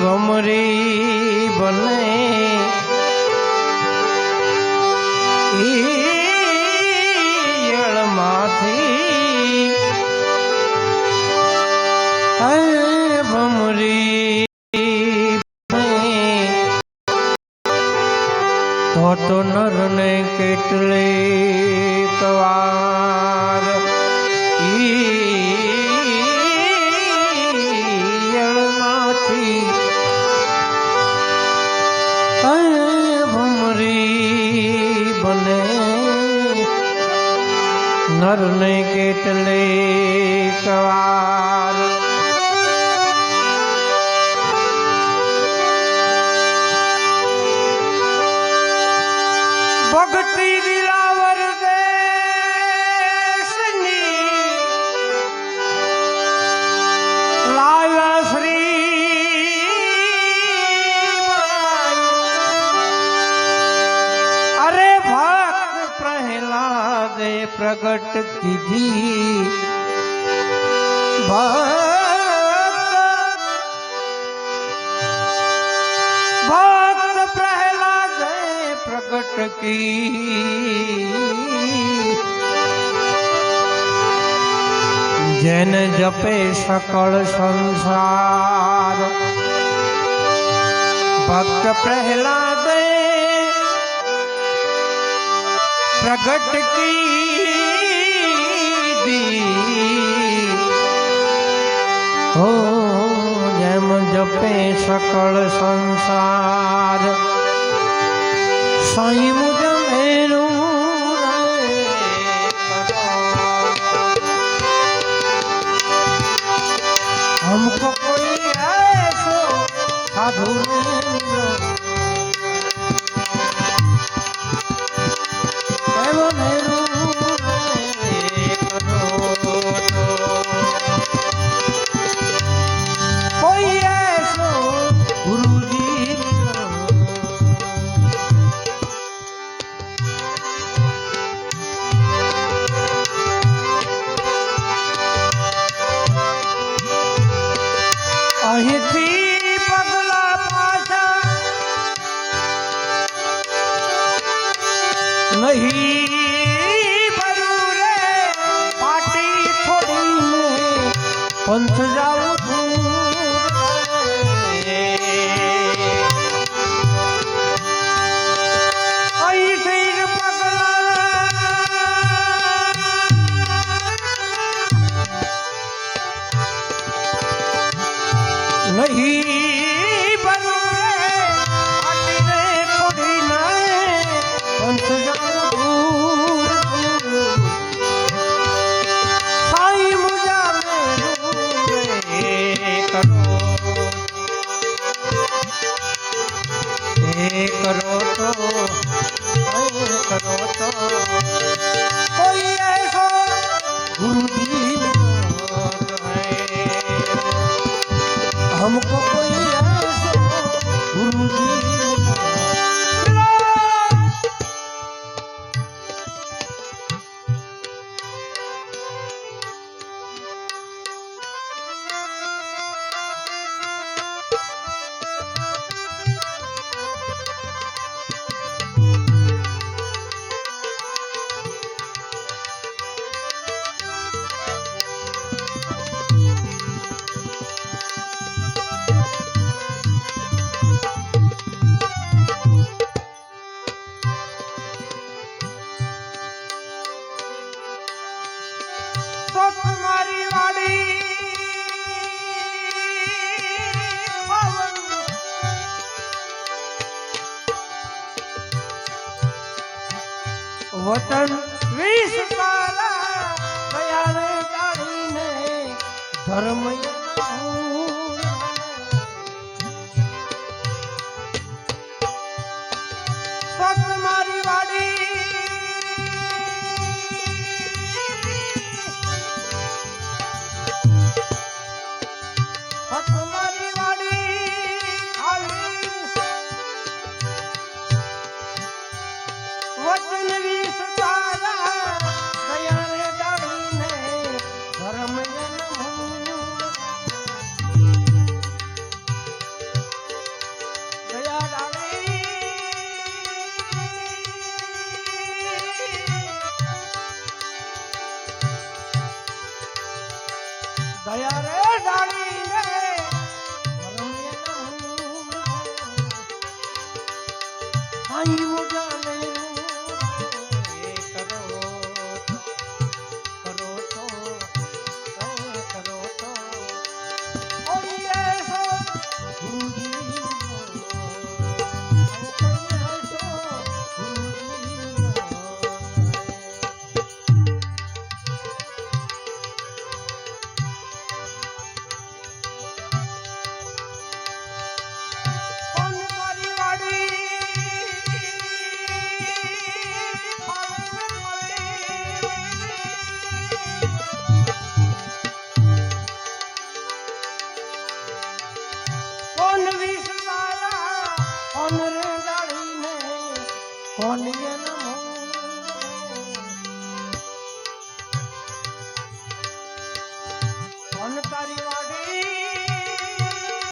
ભમરી બને. હે ભમરી તો નરને કેટલે વાર નરને કેટલે વાર प्रकट कीधी भक्त प्रहलाद प्रकट की। जन जपे सकल संसार। भक्त प्रहलाद प्रकट की। જપી હો જેમ જપે સકળ સંસાર સાઈ મુજબ હમકો કોઈ સાધુ Lord. વતન વીસ તારા દયાળે જાણીને ધર્મ મારી you. કોણ લઈ ગયા